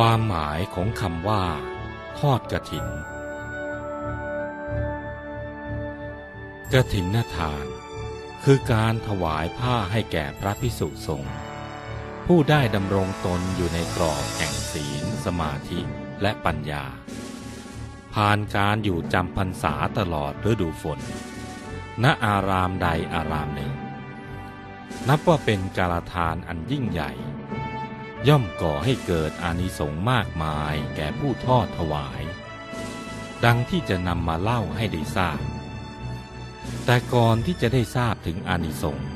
ความหมายของคำว่า ทอดกระถิน กระถินนทาน คือการถวายผ้าให้แก่พระพิสุสงฆ์ผู้ได้ดำรงตนอยู่ในกรอบแห่งศีล สมาธิและปัญญา ผ่านการอยู่จำพรรษาตลอดฤดูฝน ณอารามใดอารามหนึ่ง นับว่าเป็นการทานอันยิ่งใหญ่ ย่อมก่อให้เกิดอานิสงส์มากมายแก่ผู้ทอดถวาย ดังที่จะนำมาเล่าให้ได้ทราบ แต่ก่อนที่จะได้ทราบถึงอานิสงส์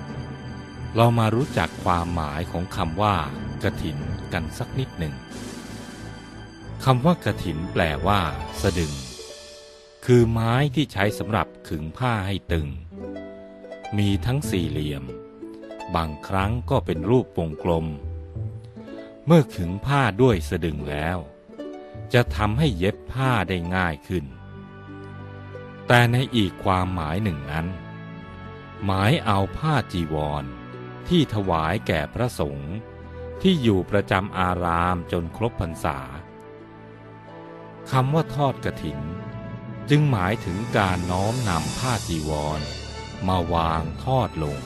เรามารู้จักความหมายของคำว่ากระถินกันสักนิดหนึ่งคำว่ากระถินแปลว่า สะดึง คือไม้ที่ใช้สำหรับขึงผ้าให้ตึง มีทั้งสี่เหลี่ยม บางครั้งก็เป็นรูปวงกลม เมื่อขึงผ้าด้วยสะดึงแล้ว จะทำให้เย็บผ้าได้ง่ายขึ้น แต่ในอีกความหมายหนึ่งนั้น หมายเอาผ้าจีวรที่ถวายแก่พระสงฆ์ที่อยู่ประจำอารามจนครบพรรษาคำว่าทอดกระถิน จึงหมายถึงการน้อมนำผ้าจีวร มาวางทอดลง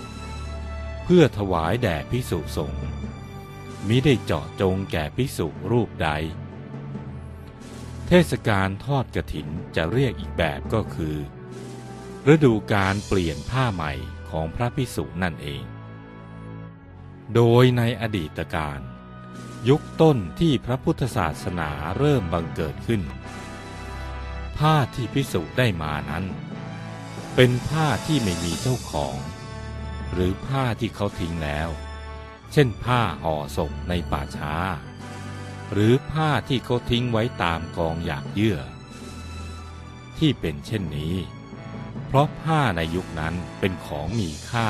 เพื่อถวายแด่พิสุสงฆ์ มิได้เจาะจงแก่พิสุรูปใด เทศกาลทอดกระถินจะเรียกอีกแบบก็คือ ฤดูการเปลี่ยนผ้าใหม่ของพระพิสุนั่นเอง โดยในอดีตการ ยุคต้นที่พระพุทธศาสนาเริ่มบังเกิดขึ้น ผ้าที่พิสุได้มานั้น เป็นผ้าที่ไม่มีเจ้าของ หรือผ้าที่เขาทิ้งแล้ว เช่นผ้าห่อศพในป่าช้า หรือผ้าที่เขาทิ้งไว้ตามกองหยากเยื่อ ที่เป็นเช่นนี้ เพราะผ้าในยุคนั้นเป็นของมีค่า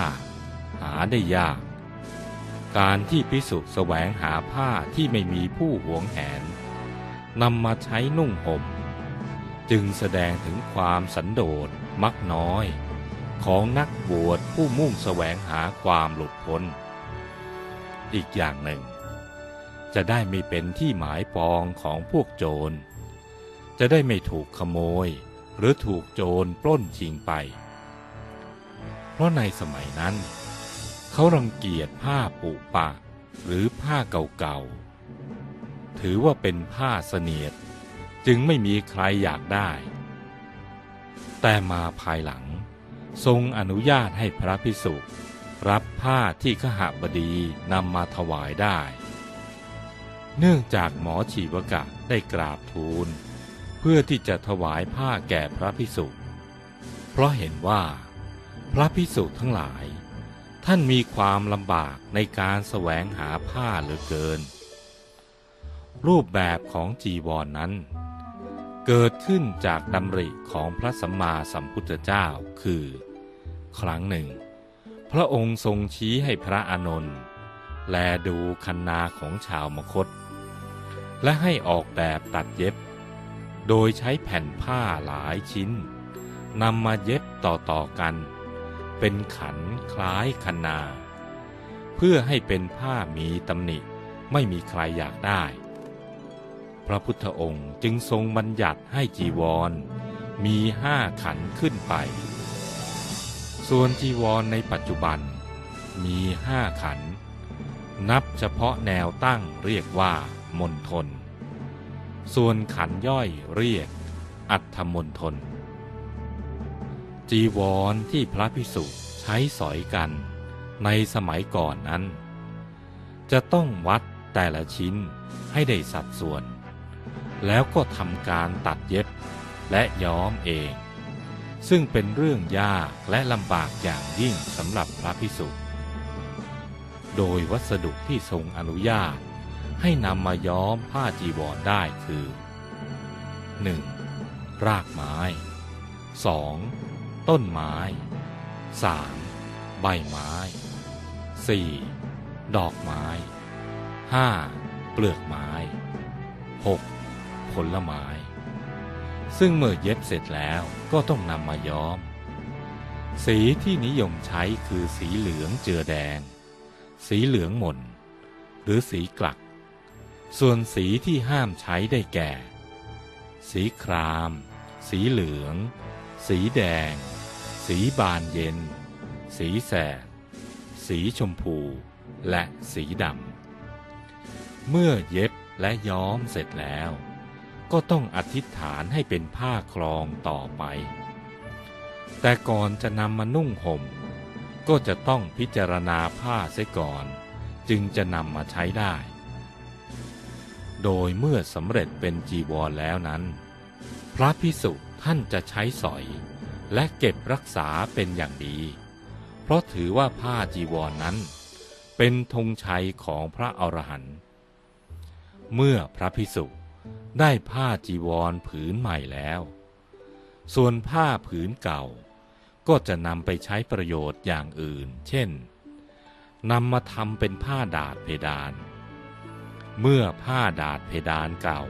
หาได้ยาก การที่พิสุแสวงหาผ้าที่ไม่มีผู้หวงแหนนำมาใช้นุ่งห่ม จึงแสดงถึงความสันโดษมักน้อย ของนักบวชผู้มุ่งแสวงหาความหลุดพ้น อีกอย่างหนึ่ง จะได้ไม่เป็นที่หมายปองของพวกโจร จะได้ไม่ถูกขโมยหรือถูกโจรปล้นชิงไป เพราะในสมัยนั้น เขารังเกียจผ้าปุปะหรือผ้าเก่าๆ ถือว่าเป็นผ้าเสนียดจึงไม่มีใครอยากได้ แต่มาภายหลังทรงอนุญาตให้พระพิสุ รับผ้าที่ขหบดีนำมาถวายได้ เนื่องจากหมอชีวกะได้กราบทูล เพื่อที่จะถวายผ้าแก่พระพิสุเพราะเห็นว่า พระพิสุทั้งหลาย ท่านมีความลำบากในการแสวงหาผ้าเหลือเกิน รูปแบบของจีวรนนั้น เกิดขึ้นจากดำริของพระสัมมาสัมพุทธเจ้าคือ ครั้งหนึ่ง พระองค์ทรงชี้ให้พระอานนท์แลดูคันนาของชาวมคต และให้ออกแบบตัดเย็บ โดยใช้แผ่นผ้าหลายชิ้นนำมาเย็บต่อๆกัน เป็นขันคล้ายคันนา เพื่อให้เป็นผ้ามีตำหนิไม่มีใครอยากได้ พระพุทธองค์จึงทรงบัญญัติให้จีวร มีห้าขันขึ้นไป ส่วนจีวรในปัจจุบันมีห้าขัน นับเฉพาะแนวตั้งเรียกว่ามนทนส่วนขันย่อยเรียกอัฐมนทนจีวรที่พระพิสุใช้สอยกันในสมัยก่อนนั้น จะต้องวัดแต่ละชิ้นให้ได้สัดส่วน แล้วก็ทำการตัดเย็บและย้อมเอง ซึ่งเป็นเรื่องยากและลำบากอย่างยิ่งสำหรับพระพิสุโดยวัสดุที่ทรงอนุญาต ให้นำมาย้อมผ้าจีวรได้คือ 1. รากไม้ 2. ต้นไม้ 3. ใบไม้ 4. ดอกไม้ 5. เปลือกไม้ 6. ผลไม้ ซึ่งเมื่อเย็บเสร็จแล้วก็ต้องนำมาย้อม สีที่นิยมใช้คือสีเหลืองเจือแดง สีเหลืองหม่น หรือสีกลัก ส่วนสีที่ห้ามใช้ได้แก่ สีคราม สีเหลือง สีแดง สีบานเย็น สีแสด สีชมพู และสีดำเมื่อเย็บและย้อมเสร็จแล้ว ก็ต้องอธิษฐานให้เป็นผ้าคลองต่อไป แต่ก่อนจะนำมานุ่งห่ม ก็จะต้องพิจารณาผ้าเสียก่อน จึงจะนำมาใช้ได้ โดยเมื่อสำเร็จเป็นจีวรแล้วนั้น พระพิสุท่านจะใช้สอย และเก็บรักษาเป็นอย่างดี เพราะถือว่าผ้าจีวรนนั้น เป็นธงชัยของพระอรหันต์เมื่อพระพิสุ ได้ผ้าจีวรผืนใหม่แล้ว ส่วนผ้าผืนเก่า ก็จะนำไปใช้ประโยชน์อย่างอื่น เช่นนำมาทำเป็นผ้าดาดเพดาน เมื่อผ้าดาดเพดานเก่า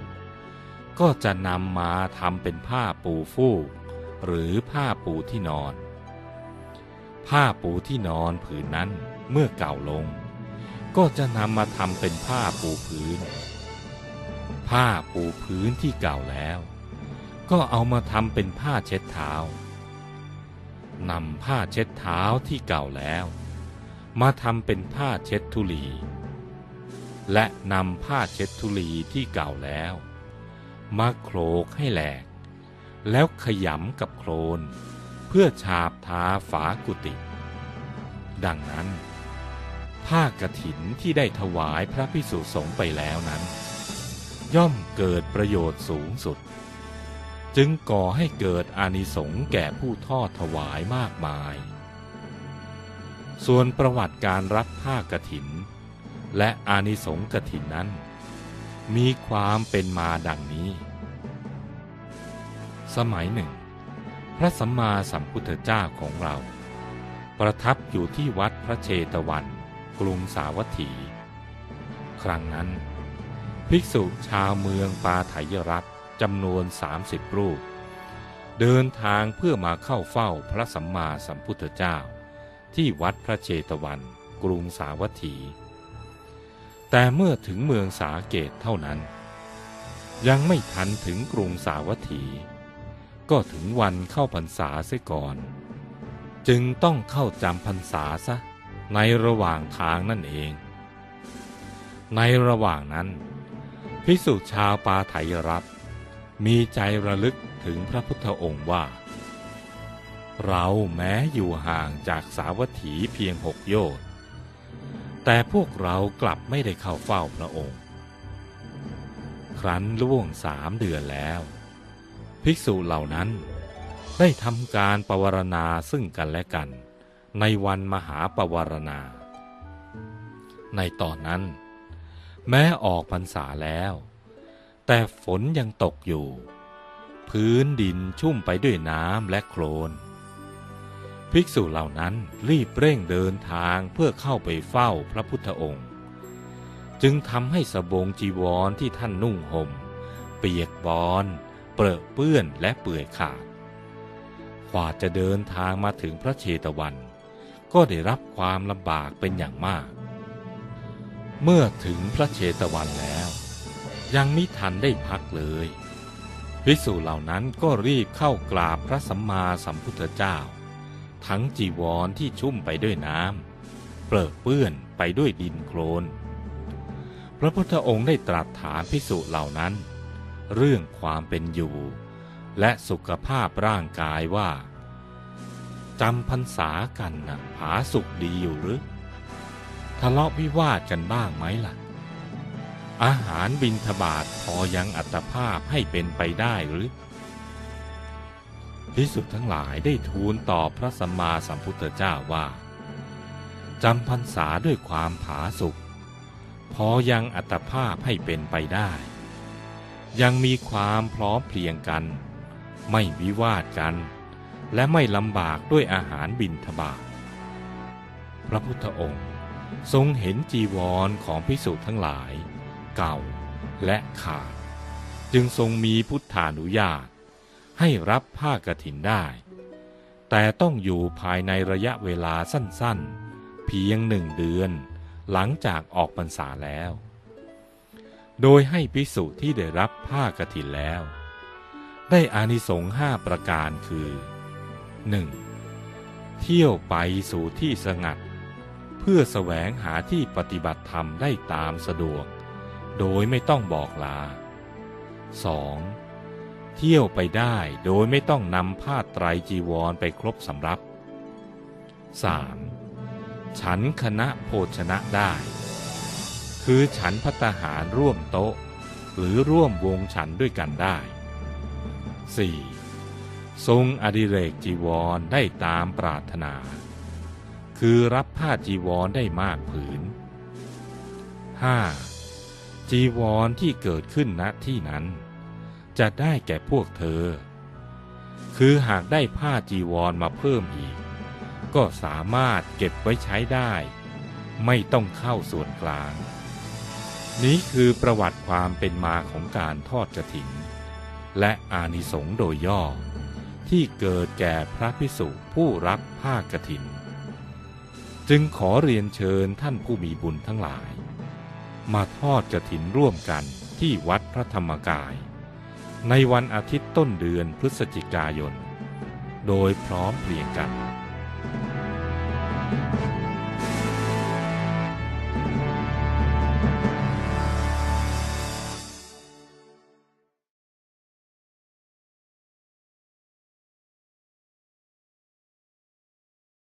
ก็จะนำมาทำเป็นผ้าปูฟูก หรือผ้าปูที่นอน ผ้าปูที่นอนผืนนั้นเมื่อเก่าลง ก็จะนำมาทำเป็นผ้าปูพื้น ผ้าปูพื้นที่เก่าแล้ว ก็เอามาทำเป็นผ้าเช็ดเท้านำผ้าเช็ดเท้าที่เก่าแล้ว มาทำเป็นผ้าเช็ดทุลี และนำผ้าเช็ดทุลีที่เก่าแล้ว มาโคลกให้แหลก แล้วขยำกับโคลน เพื่อฉาบทาฝากุฏิดังนั้น ผ้ากฐินที่ได้ถวายพระพิสุสงฆ์ไปแล้วนั้น ย่อมเกิดประโยชน์สูงสุด จึงก่อให้เกิดอานิสงส์แก่ผู้ทอดถวายมากมาย ส่วนประวัติการรับผ้ากฐิน และอานิสงส์กฐินนั้น มีความเป็นมาดังนี้ สมัยหนึ่ง พระสัมมาสัมพุทธเจ้าของเรา ประทับอยู่ที่วัดพระเชตวัน กรุงสาวัตถี ครั้งนั้น ภิกษุชาวเมืองปาไถยรัฐจำนวน 30 รูป เดินทางเพื่อมาเข้าเฝ้าพระสัมมาสัมพุทธเจ้า ที่วัดพระเชตวัน กรุงสาวัตถี แต่เมื่อถึงเมืองสาเกตเท่านั้น ยังไม่ทันถึงกรุงสาวัตถี ก็ถึงวันเข้าพรรษาเสียก่อน จึงต้องเข้าจำพรรษาซะในระหว่างทางนั่นเอง ในระหว่างนั้น พิสุชาวปาไถยรัฐมีใจระลึกถึงพระพุทธองค์ว่า เราแม้อยู่ห่างจากสาวัตถีเพียงหกโยชน์แต่พวกเรากลับไม่ได้เข้าเฝ้าพระองค์ ครั้นล่วงสามเดือนแล้ว ภิกษุเหล่านั้นได้ทำการปวารณาซึ่งกันและกัน ในวันมหาปวารณา ในตอนนั้น แม้ออกพรรษาแล้ว แต่ฝนยังตกอยู่ พื้นดินชุ่มไปด้วยน้ำและโคลน ภิกษุเหล่านั้นรีบเร่งเดินทางเพื่อเข้าไปเฝ้าพระพุทธองค์ จึงทำให้สบงจีวรที่ท่านนุ่งห่ม เปียกบอนเปรอะเปื้อนและเปื่อยขาดกว่าจะเดินทางมาถึงพระเชตวัน ก็ได้รับความลำบากเป็นอย่างมาก เมื่อถึงพระเชตวันแล้ว ยังมิทันได้พักเลยภิกษุเหล่านั้นก็รีบเข้ากราบพระสัมมาสัมพุทธเจ้า ทั้งจีวรที่ชุ่มไปด้วยน้ำเปรอะเปื้อนไปด้วยดินโคลนพระพุทธองค์ได้ตรัสถามภิกษุเหล่านั้น เรื่องความเป็นอยู่ และสุขภาพร่างกายว่าจำพรรษากันนะผาสุขดีอยู่หรือ ทะเลาะวิวาทกันบ้างไหมล่ะ อาหารบินทบาทพอยังอัตภาพให้เป็นไปได้หรือพิสุทธ์ทั้งหลายได้ทูลต่อพระสัมมาสัมพุทธเจ้าว่าจำพรรษาด้วยความผาสุกพอยังอัตภาพให้เป็นไปได้ ยังมีความพร้อมเพรียงกัน ไม่วิวาทกัน และไม่ลำบากด้วยอาหารบินทบาทพระพุทธองค์ ทรงเห็นจีวรของพิสุทั้งหลาย เก่าและขาด จึงทรงมีพุทธานุญาต ให้รับผ้ากฐินได้ แต่ต้องอยู่ภายในระยะเวลาสั้นๆ เพียงหนึ่งเดือนหลังจากออกพรรษาแล้ว โดยให้ภิกษุที่ได้รับผ้ากฐินแล้ว ได้อานิสงส์ห้าประการคือ 1. เที่ยวไปสู่ที่สงัด เพื่อแสวงหาที่ปฏิบัติธรรมได้ตามสะดวก โดยไม่ต้องบอกลา 2. เที่ยวไปได้โดยไม่ต้องนำผ้าไตรจีวรไปครบสำรับ 3. ฉันคณะโภชนะได้ คือฉันพัตตาหารร่วมโต๊ะ หรือร่วมวงฉันด้วยกันได้ 4. ทรงอดิเรกจีวรได้ตามปรารถนา คือรับผ้าจีวรได้มากผืน 5. จีวรที่เกิดขึ้นณที่นั้น จะได้แก่พวกเธอ คือหากได้ผ้าจีวรมาเพิ่มอีก ก็สามารถเก็บไว้ใช้ได้ ไม่ต้องเข้าส่วนกลาง นี้คือประวัติความเป็นมาของการทอดกระถินและอานิสงส์โดยย่อ ที่เกิดแก่พระพิสุผู้รับผ้ากฐิน จึงขอเรียนเชิญท่านผู้มีบุญทั้งหลาย มาทอดกฐินร่วมกันที่วัดพระธรรมกาย ในวันอาทิตย์ต้นเดือนพฤศจิกายน โดยพร้อมเพรียงกัน Thank you.